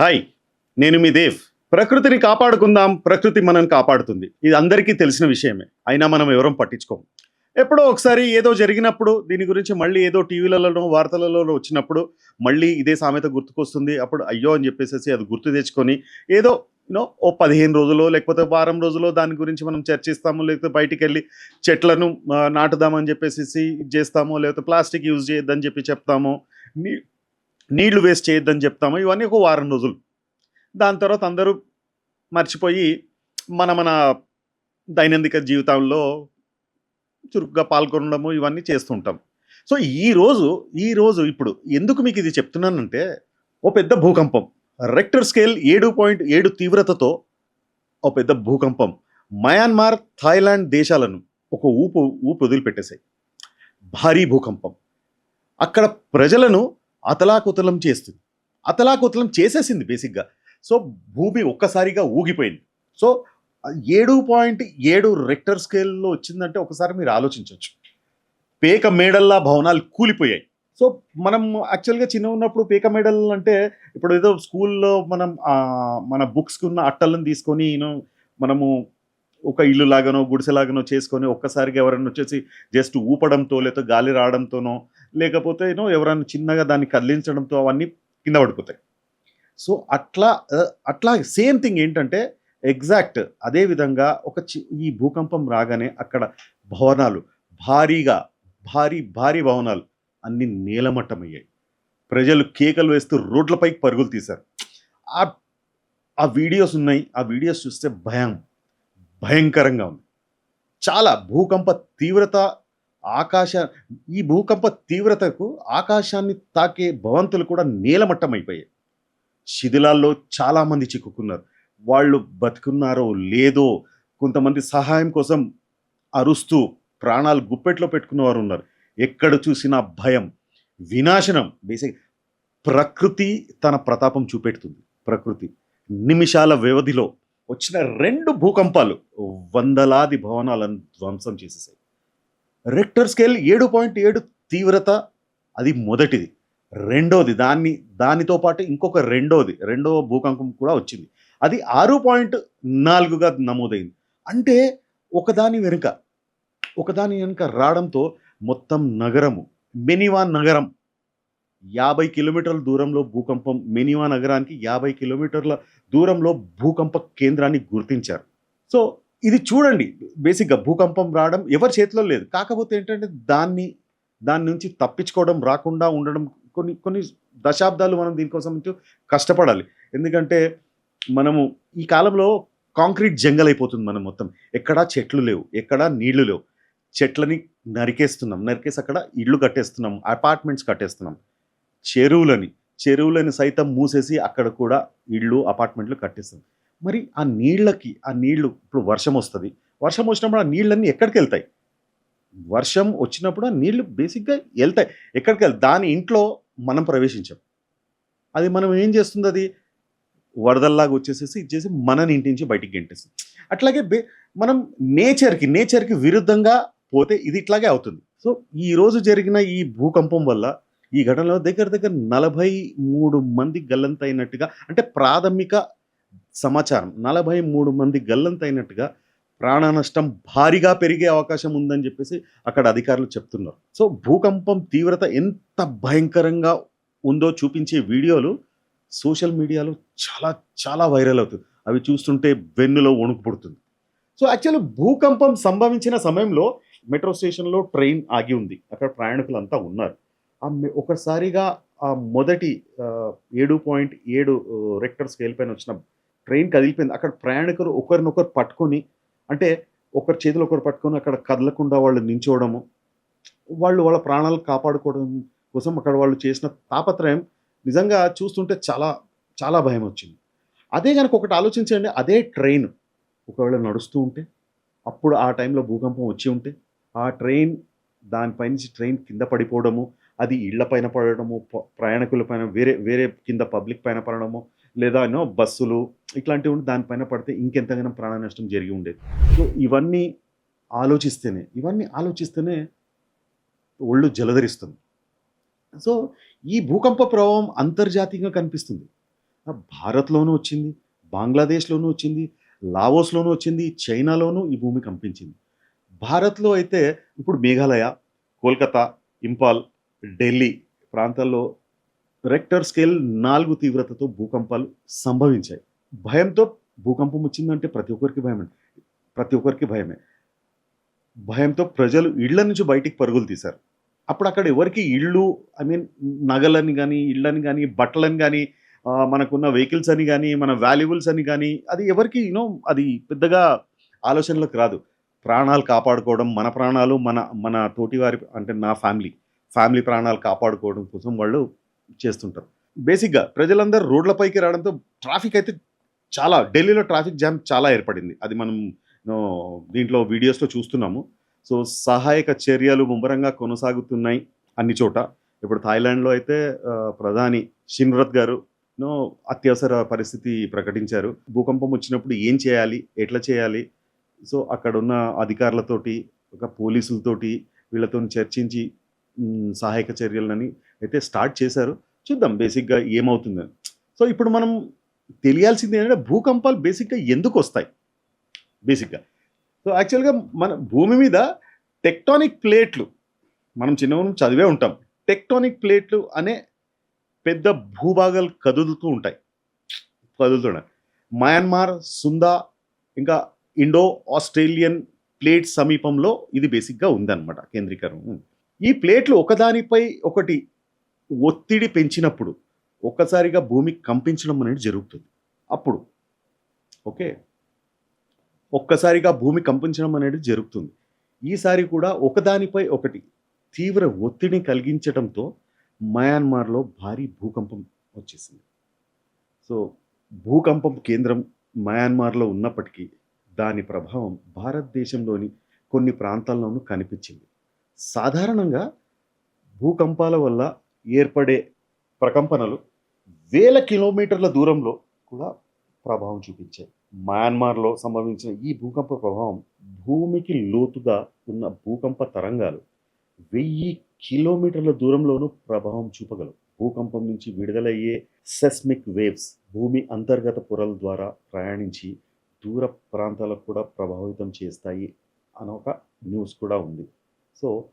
Hi నేను మీ దేవ్. ప్రకృతిని కాపాడుకుందాం ప్రకృతి మనం కాపాడుతుంది. ఇది అందరికీ తెలిసిన విషయమే. అయినా మనం ఎవరం పట్టించుకోము. ఎప్పుడో ఒకసారి ఏదో జరిగినప్పుడు దీని గురించి మళ్ళీ ఏదో టీవీలలోనో వార్తలలోనో వచ్చినప్పుడు మళ్ళీ ఇదే సామెత గుర్తుకొస్తుంది. అప్పుడు అయ్యో అని చెప్పేసి అది గుర్తు తెచ్చుకొని ఏదో యూనో ఓ పదిహేను రోజులు లేకపోతే వారం రోజుల్లో దాని గురించి మనం చర్చిస్తాము లేకపోతే బయటికి వెళ్ళి చెట్లను నాటుదామని చెప్పేసి ఇది చేస్తాము లేకపోతే ప్లాస్టిక్ యూజ్ చేయొద్దని చెప్పి చెప్తాము. నీళ్ళు వేస్ట్ చేయొద్దని చెప్తాము? ఇవన్నీ ఒక వారం రోజులు. దాని తర్వాత అందరూ మర్చిపోయి మన మన దైనందిక జీవితంలో చురుగ్గా పాల్గొనడము ఇవన్నీ చేస్తుంటాం సో ఈరోజు ఈరోజు ఇప్పుడు ఎందుకు మీకు ఇది చెప్తున్నానంటే ఓ పెద్ద భూకంపం. రెక్టర్ స్కేల్ ఏడు పాయింట్ ఏడు తీవ్రతతో ఓ పెద్ద భూకంపం. మయన్మార్ థాయిలాండ్ దేశాలను ఒక ఊపు ఊపు వదిలిపెట్టేశాయి. భారీ భూకంపం. అక్కడ ప్రజలను అతలాకుతలం చేస్తుంది. అతలాకుతలం చేసేసింది బేసిక్గా. సో భూమి ఒక్కసారిగా ఊగిపోయింది. సో ఏడు పాయింట్ ఏడు రెక్టర్ స్కేల్లో వచ్చిందంటే ఒకసారి మీరు ఆలోచించవచ్చు పేక మేడల్లా భవనాలు కూలిపోయాయి. సో మనం యాక్చువల్గా చిన్న ఉన్నప్పుడు పేక మేడల్ అంటే ఇప్పుడు ఏదో స్కూల్లో మనం మన బుక్స్కి ఉన్న అట్టలను తీసుకొని మనము ఒక ఇల్లు లాగానో గుడిసెలాగానో చేసుకొని ఒక్కసారిగా ఎవరైనా వచ్చేసి జస్ట్ ఊపడంతో లేకపోతే గాలి రావడంతోనో లేకపోతే యూనో ఎవరైనా చిన్నగా దాన్ని కదిలించడంతో అవన్నీ కింద పడిపోతాయి. సో అట్లా అట్లా సేమ్ థింగ్ ఏంటంటే ఎగ్జాక్ట్ అదే విధంగా ఒక చి- ఈ భూకంపం రాగానే అక్కడ భవనాలు భారీగా భారీ భారీ భవనాలు అన్ని నేలమట్టమయ్యాయి. ప్రజలు కేకలు వేస్తూ రోడ్లపైకి పరుగులు తీశారు. ఆ ఆ వీడియోస్ ఉన్నాయి. ఆ వీడియోస్ చూస్తే భయం. భయంకరంగా ఉంది. చాలా భూకంప తీవ్రత ఆకాశ ఈ భూకంప తీవ్రతకు ఆకాశాన్ని తాకే భవంతులు కూడా నేలమట్టమైపోయాయి. శిథిలాల్లో చాలామంది చిక్కుకున్నారు. వాళ్ళు బతుకున్నారో లేదో కొంతమంది సహాయం కోసం అరుస్తూ ప్రాణాలు గుప్పెట్లో పెట్టుకున్న వారు ఉన్నారు. ఎక్కడ చూసినా భయం వినాశనం బేసిక్ ప్రకృతి తన ప్రతాపం చూపెడుతుంది. ప్రకృతి నిమిషాల వ్యవధిలో వచ్చిన రెండు భూకంపాలు వందలాది భవనాలను ధ్వంసం చేసేసాయి. రెక్టర్ స్కేల్ ఏడు పాయింట్ ఏడు తీవ్రత అది మొదటిది. రెండోది దాన్ని దానితో పాటు ఇంకొక రెండోది రెండవ భూకంపం కూడా వచ్చింది. అది ఆరు పాయింట్ నాలుగుగా నమోదైంది. అంటే ఒకదాని వెనుక ఒకదాని వెనుక రావడంతో మొత్తం నగరము మెనివా నగరం యాభై కిలోమీటర్ల దూరంలో భూకంపం మెనివా నగరానికి యాభై కిలోమీటర్ల దూరంలో భూకంప కేంద్రాన్ని గుర్తించారు. సో ఇది చూడండి. బేసిక్గా భూకంపం రావడం ఎవరి చేతిలో లేదు. కాకపోతే ఏంటంటే దాన్ని దాని నుంచి తప్పించుకోవడం రాకుండా ఉండడం కొన్ని కొన్ని దశాబ్దాలు మనం దీనికోసం కష్టపడాలి. ఎందుకంటే మనము ఈ కాలంలో కాంక్రీట్ జంగల్ అయిపోతుంది మనం మొత్తం. ఎక్కడా చెట్లు లేవు. ఎక్కడా నీళ్ళు లేవు. చెట్లని నరికేస్తున్నాం. నరికేసి అక్కడ ఇళ్ళు కట్టేస్తున్నాం. అపార్ట్మెంట్స్ కట్టేస్తున్నాం. చెరువులని. చెరువులను సైతం మూసేసి అక్కడ కూడా ఇళ్ళు అపార్ట్మెంట్లు కట్టేస్తాం మరి ఆ నీళ్ళకి ఆ నీళ్ళు ఇప్పుడు వర్షం వస్తుంది. వర్షం వచ్చినప్పుడు ఆ నీళ్ళన్నీ ఎక్కడికి వెళ్తాయి? వర్షం వచ్చినప్పుడు ఆ నీళ్ళు బేసిక్గా వెళ్తాయి. ఎక్కడికి వెళ్తాయి? దాని ఇంట్లో మనం ప్రవేశించాం. అది మనం ఏం చేస్తుంది అది? వరదల్లాగా వచ్చేసేసి ఇచ్చేసి మనని ఇంటి నుంచి బయటికి గెంటేస్తుంది. అట్లాగే బే మనం నేచర్కి నేచర్కి విరుద్ధంగా పోతే ఇది ఇట్లాగే అవుతుంది. సో ఈ రోజు జరిగిన ఈ భూకంపం వల్ల ఈ ఘటనలో దగ్గర దగ్గర నలభై మూడు మంది గల్లంతైనట్టుగా అంటే ప్రాథమిక సమాచారం నలభై మూడు మంది గల్లంతైనట్టుగా ప్రాణ నష్టం భారీగా పెరిగే అవకాశం ఉందని చెప్పేసి అక్కడ అధికారులు చెప్తున్నారు. సో భూకంపం తీవ్రత ఎంత భయంకరంగా ఉందో చూపించే వీడియోలు సోషల్ మీడియాలో చాలా చాలా వైరల్ అవుతుంది. అవి చూస్తుంటే వెన్నులో వణుకు పుడుతుంది. సో యాక్చువల్లీ భూకంపం సంభవించిన సమయంలో మెట్రో స్టేషన్లో ట్రైన్ ఆగి ఉంది. అక్కడ ప్రయాణికులు అంతా ఉన్నారు. ఒకసారిగా ఆ మొదటి ఏడు పాయింట్ ఏడు రెక్టర్ స్కేల్ పైన వచ్చిన ట్రైన్ కదిలిపోయింది. అక్కడ ప్రయాణికులు ఒకరినొకరు పట్టుకొని అంటే ఒకరి చేతులు ఒకరు పట్టుకొని అక్కడ కదలకుండా వాళ్ళు నించోవడము వాళ్ళు వాళ్ళ ప్రాణాలు కాపాడుకోవడం కోసం అక్కడ వాళ్ళు చేసిన తాపత్రయం నిజంగా చూస్తుంటే చాలా చాలా భయం వచ్చింది. అదే కనుక ఒకటి ఆలోచించండి అదే ట్రైన్ ఒకవేళ నడుస్తూ ఉంటే అప్పుడు ఆ టైంలో భూకంపం వచ్చి ఉంటే ఆ ట్రైన్ దానిపై నుంచి ట్రైన్ కింద పడిపోవడము అది ఇళ్ళ పైన పడడము ప్రయాణికుల పైన వేరే వేరే కింద పబ్లిక్ పైన పడడము లేదా ఎన్నో బస్సులు ఇట్లాంటివి ఉండి దానిపైన పడితే ఇంకెంతగానో ప్రాణ నష్టం జరిగి ఉండేది. సో ఇవన్నీ ఆలోచిస్తేనే ఇవన్నీ ఆలోచిస్తేనే ఒళ్ళు జలధరిస్తుంది. సో ఈ భూకంప ప్రభావం అంతర్జాతీయంగా కనిపిస్తుంది. భారత్లోనూ వచ్చింది బంగ్లాదేశ్లోనూ వచ్చింది లావోస్లోనూ వచ్చింది చైనాలోనూ ఈ భూమి కంపించింది. భారత్లో అయితే ఇప్పుడు మేఘాలయ కోల్కతా ఇంపాల్ ఢిల్లీ ప్రాంతాల్లో రెక్టర్ స్కేల్ నాలుగు తీవ్రతతో భూకంపాలు సంభవించాయి. భయంతో భూకంపం వచ్చిందంటే ప్రతి ఒక్కరికి భయమే. ప్రతి ఒక్కరికి భయమే. భయంతో ప్రజలు ఇళ్ళ నుంచి బయటికి పరుగులు తీశారు. అప్పుడు అక్కడ ఎవరికి ఇళ్ళు ఐ మీన్ నగలని కానీ ఇళ్ళని కానీ బట్టలని కానీ మనకున్న వెహికల్స్ అని కానీ మన వాల్యుబుల్స్ అని కానీ అది ఎవరికి యూనో అది పెద్దగా ఆలోచనలకు రాదు. ప్రాణాలు కాపాడుకోవడం మన ప్రాణాలు మన మన తోటివారి అంటే నా ఫ్యామిలీ. ఫ్యామిలీ ప్రాణాలు కాపాడుకోవడం కోసం వాళ్ళు చేస్తుంటారు. బేసిక్గా ప్రజలందరూ రోడ్లపైకి రావడంతో ట్రాఫిక్ అయితే చాలా ఢిల్లీలో ట్రాఫిక్ జామ్ చాలా ఏర్పడింది. అది మనం నో, దీంట్లో వీడియోస్లో చూస్తున్నాము. సో సహాయక చర్యలు ముమ్మరంగా కొనసాగుతున్నాయి అన్ని చోట. ఇప్పుడు థాయిలాండ్లో అయితే ప్రధాని షిన్రత్ గారు నో అత్యవసర పరిస్థితి ప్రకటించారు. భూకంపం వచ్చినప్పుడు ఏం చేయాలి? ఎట్లా చేయాలి? సో అక్కడున్న అధికారులతోటి ఒక పోలీసులతోటి వీళ్ళతో చర్చించి సహాయక చర్యలని అయితే స్టార్ట్ చేశారు. చూద్దాం బేసిక్గా ఏమవుతుందని సో ఇప్పుడు మనం తెలియాల్సింది ఏంటంటే భూకంపాలు బేసిక్గా ఎందుకు వస్తాయి? బేసిక్గా. సో యాక్చువల్గా మన భూమి మీద టెక్టానిక్ ప్లేట్లు మనం చిన్నగా చదివే ఉంటాం. టెక్టానిక్ ప్లేట్లు అనే పెద్ద భూభాగాలు కదులుతూ ఉంటాయి. కదులుతున్నాయి మయన్మార్ సుందా ఇంకా ఇండో ఆస్ట్రేలియన్ ప్లేట్ సమీపంలో ఇది బేసిక్గా ఉందన్నమాట కేంద్రీకరణం. ఈ ప్లేట్లు ఒకదానిపై ఒకటి ఒత్తిడి పెంచినప్పుడు ఒక్కసారిగా భూమి కంపించడం అనేది జరుగుతుంది. అప్పుడు ఓకే? ఒక్కసారిగా భూమి కంపించడం అనేది జరుగుతుంది. ఈసారి కూడా ఒకదానిపై ఒకటి తీవ్ర ఒత్తిడిని కలిగించడంతో మయాన్మార్లో భారీ భూకంపం వచ్చేసింది. సో భూకంపం కేంద్రం మయన్మార్లో ఉన్నప్పటికీ దాని ప్రభావం భారతదేశంలోని కొన్ని ప్రాంతాల్లోనూ కనిపించింది. సాధారణంగా భూకంపాల వల్ల ఏర్పడే ప్రకంపనలు వేల కిలోమీటర్ల దూరంలో కూడా ప్రభావం చూపించాయి. మయన్మార్లో సంభవించిన ఈ భూకంప ప్రభావం భూమికి లోతుగా ఉన్న భూకంప తరంగాలు వెయ్యి కిలోమీటర్ల దూరంలోనూ ప్రభావం చూపగలవు. భూకంపం నుంచి విడుదలయ్యే సెస్మిక్ వేవ్స్ భూమి అంతర్గత పొరల ద్వారా ప్రయాణించి దూర ప్రాంతాలకు కూడా ప్రభావితం చేస్తాయి అని ఒక న్యూస్ కూడా ఉంది. సో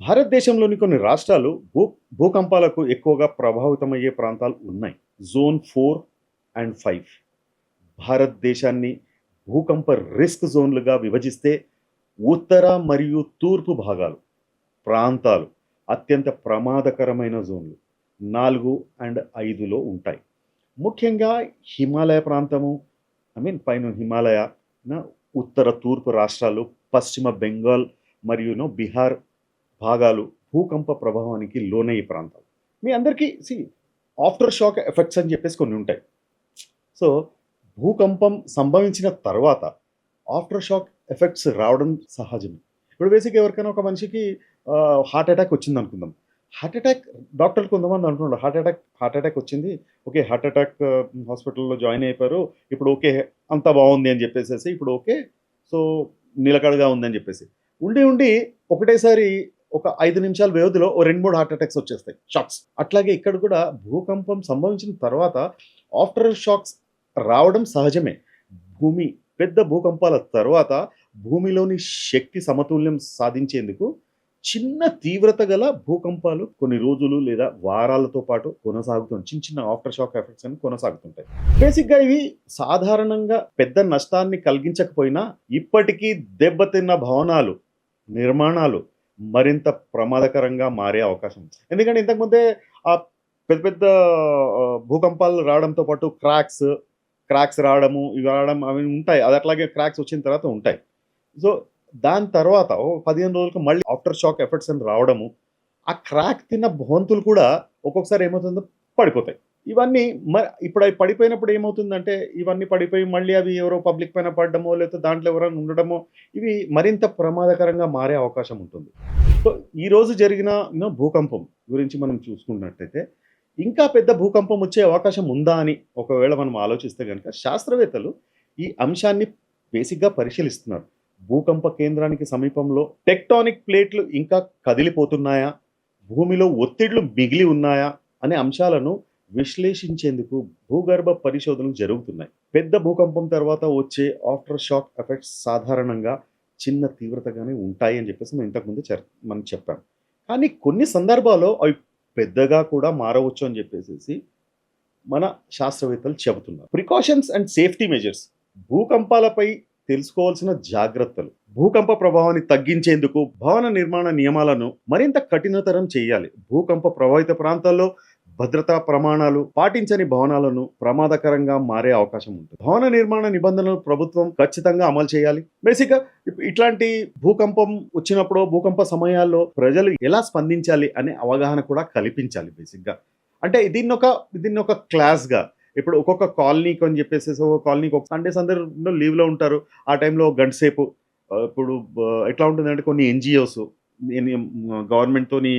భారతదేశంలోని కొన్ని రాష్ట్రాలు భూ భూకంపాలకు ఎక్కువగా ప్రభావితమయ్యే ప్రాంతాలు ఉన్నాయి. Zone four and five. భారతదేశాన్ని భూకంప రిస్క్ జోన్లుగా విభజిస్తే ఉత్తర మరియు తూర్పు భాగాలు ప్రాంతాలు అత్యంత ప్రమాదకరమైన జోన్లు నాలుగు అండ్ ఐదులో ఉంటాయి. ముఖ్యంగా హిమాలయ ప్రాంతము ఐ మీన్ పైన హిమాలయ ఉత్తర తూర్పు రాష్ట్రాలు పశ్చిమ బెంగాల్ మరియును బీహార్ భాగాలు భూకంప ప్రభావానికి లోనయ్యే ప్రాంతాలు. మీ అందరికీ సి ఆఫ్టర్ షాక్ ఎఫెక్ట్స్ అని చెప్పేసి కొన్ని ఉంటాయి. సో భూకంపం సంభవించిన తర్వాత ఆఫ్టర్ షాక్ ఎఫెక్ట్స్ రావడం సహజమే. ఇప్పుడు బేసిక్ ఎవరికైనా ఒక మనిషికి హార్ట్ అటాక్ వచ్చింది అనుకుందాం. హార్ట్ అటాక్ డాక్టర్లు కొంతమంది అంటున్నారు హార్ట్ అటాక్ హార్ట్ అటాక్ వచ్చింది. ఓకే హార్ట్ అటాక్ హాస్పిటల్లో జాయిన్ అయిపోయారు. ఇప్పుడు ఓకే అంతా బాగుంది అని చెప్పేసేసి ఇప్పుడు ఓకే సో నిలకడగా ఉందని చెప్పేసి. ఉండి ఉండి ఒకటేసారి ఒక ఐదు నిమిషాల వ్యవధిలో ఓ రెండు మూడు హార్ట్ అటాక్స్ వచ్చేస్తాయి. షాక్స్. అట్లాగే ఇక్కడ కూడా భూకంపం సంభవించిన తర్వాత ఆఫ్టర్ షాక్స్ రావడం సహజమే. భూమి పెద్ద భూకంపాల తర్వాత భూమిలోని శక్తి సమతుల్యం సాధించేందుకు చిన్న తీవ్రత గల భూకంపాలు కొన్ని రోజులు లేదా వారాలతో పాటు కొనసాగుతుంటాయి. చిన్న చిన్న ఆఫ్టర్ షాక్ ఎఫెక్ట్స్ అని కొనసాగుతుంటాయి. బేసిక్గా ఇవి సాధారణంగా పెద్ద నష్టాన్ని కలిగించకపోయినా ఇప్పటికీ దెబ్బతిన్న భవనాలు నిర్మాణాలు మరింత ప్రమాదకరంగా మారే అవకాశం ఎందుకంటే ఇంతకుముందే ఆ పెద్ద పెద్ద భూకంపాలు రావడంతో పాటు క్రాక్స్ క్రాక్స్ రావడము ఇవి రావడం అవి ఉంటాయి. అది అట్లాగే క్రాక్స్ వచ్చిన తర్వాత ఉంటాయి. సో దాని తర్వాత పదిహేను రోజులకు మళ్ళీ ఆఫ్టర్ షాక్ ఎఫెక్ట్స్ అని రావడము ఆ క్రాక్ తిన్న భవంతులు కూడా ఒక్కొక్కసారి ఏమవుతుందో పడిపోతాయి. ఇవన్నీ మరి ఇప్పుడు అవి పడిపోయినప్పుడు ఏమవుతుందంటే ఇవన్నీ పడిపోయి మళ్ళీ అవి ఎవరో పబ్లిక్ పైన పడడమో లేకపోతే దాంట్లో ఎవరైనా ఉండడమో ఇవి మరింత ప్రమాదకరంగా మారే అవకాశం ఉంటుంది. సో ఈరోజు జరిగిన భూకంపం గురించి మనం చూసుకున్నట్టయితే ఇంకా పెద్ద భూకంపం వచ్చే అవకాశం ఉందా అని ఒకవేళ మనం ఆలోచిస్తే కనుక శాస్త్రవేత్తలు ఈ అంశాన్ని బేసిక్గా పరిశీలిస్తున్నారు. భూకంప కేంద్రానికి సమీపంలో టెక్టానిక్ ప్లేట్లు ఇంకా కదిలిపోతున్నాయా? భూమిలో ఒత్తిళ్ళు మిగిలి ఉన్నాయా? అనే అంశాలను విశ్లేషించేందుకు భూగర్భ పరిశోధనలు జరుగుతున్నాయి. పెద్ద భూకంపం తర్వాత వచ్చే ఆఫ్టర్ షాక్ ఎఫెక్ట్స్ సాధారణంగా చిన్న తీవ్రతగానే ఉంటాయి అని చెప్పేసి మనం ఇంతకుముందు చర్ మనం చెప్పాం. కానీ కొన్ని సందర్భాల్లో అవి పెద్దగా కూడా మారవచ్చు అని చెప్పేసి మన శాస్త్రవేత్తలు చెబుతున్నారు. Precautions and safety measures. భూకంపాలపై తెలుసుకోవాల్సిన జాగ్రత్తలు. భూకంప ప్రభావాన్ని తగ్గించేందుకు భవన నిర్మాణ నియమాలను మరింత కఠినతరం చేయాలి. భూకంప ప్రభావిత ప్రాంతాల్లో భద్రతా ప్రమాణాలు పాటించని భవనాలను ప్రమాదకరంగా మారే అవకాశం ఉంటుంది. భవన నిర్మాణ నిబంధనలు ప్రభుత్వం ఖచ్చితంగా అమలు చేయాలి. బేసిక్గా ఇట్లాంటి భూకంపం వచ్చినప్పుడు భూకంప సమయాల్లో ప్రజలు ఎలా స్పందించాలి అనే అవగాహన కూడా కల్పించాలి బేసిక్గా. అంటే దీన్ని ఒక దీన్ని ఒక క్లాస్గా ఇప్పుడు ఒక్కొక్క కాలనీకి అని చెప్పేసి ఒక కాలనీకి ఒక సండేస్ అందరూ లీవ్లో ఉంటారు. ఆ టైంలో గంట సేపు ఇప్పుడు ఎట్లా ఉంటుందంటే కొన్ని ఎన్జిఓస్ గవర్నమెంట్తోని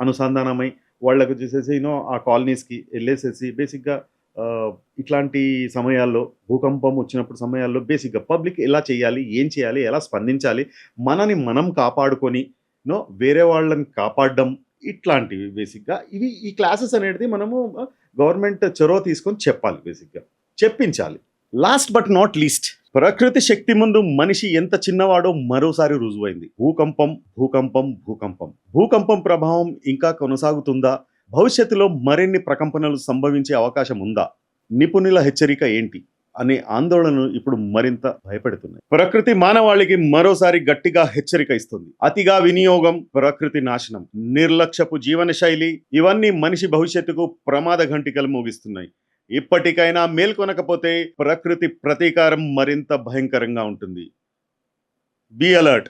అనుసంధానమై వాళ్ళకు వచ్చేసేసి యూనో ఆ కాలనీస్కి వెళ్ళేసేసి బేసిక్గా ఇట్లాంటి సమయాల్లో భూకంపం వచ్చినప్పుడు సమయాల్లో బేసిక్గా పబ్లిక్ ఎలా చేయాలి ఏం చేయాలి ఎలా స్పందించాలి మనని మనం కాపాడుకొని నో వేరే వాళ్ళని కాపాడడం ఇట్లాంటివి బేసిక్గా. ఇవి ఈ క్లాసెస్ అనేది మనము గవర్నమెంట్ చొరవ తీసుకొని చెప్పాలి బేసిక్గా. చెప్పించాలి. Last but not least. ప్రకృతి శక్తి ముందు మనిషి ఎంత చిన్నవాడో మరోసారి రుజువైంది. భూకంపం భూకంపం భూకంపం. భూకంపం ప్రభావం ఇంకా కొనసాగుతుందా? భవిష్యత్తులో మరిన్ని ప్రకంపనలు సంభవించే అవకాశం ఉందా? నిపుణుల హెచ్చరిక ఏంటి? అనే ఆందోళనలు ఇప్పుడు మరింత భయపెడుతున్నాయి. ప్రకృతి మానవాళికి మరోసారి గట్టిగా హెచ్చరిక ఇస్తుంది. అతిగా వినియోగం ప్రకృతి నాశనం. నిర్లక్ష్యపు జీవన శైలి ఇవన్నీ మనిషి భవిష్యత్తుకు ప్రమాద ఘంటికలు మోగిస్తున్నాయి. ఇప్పటికైనా మేల్కొనకపోతే ప్రకృతి ప్రతీకారం మరింత భయంకరంగా ఉంటుంది. Be alert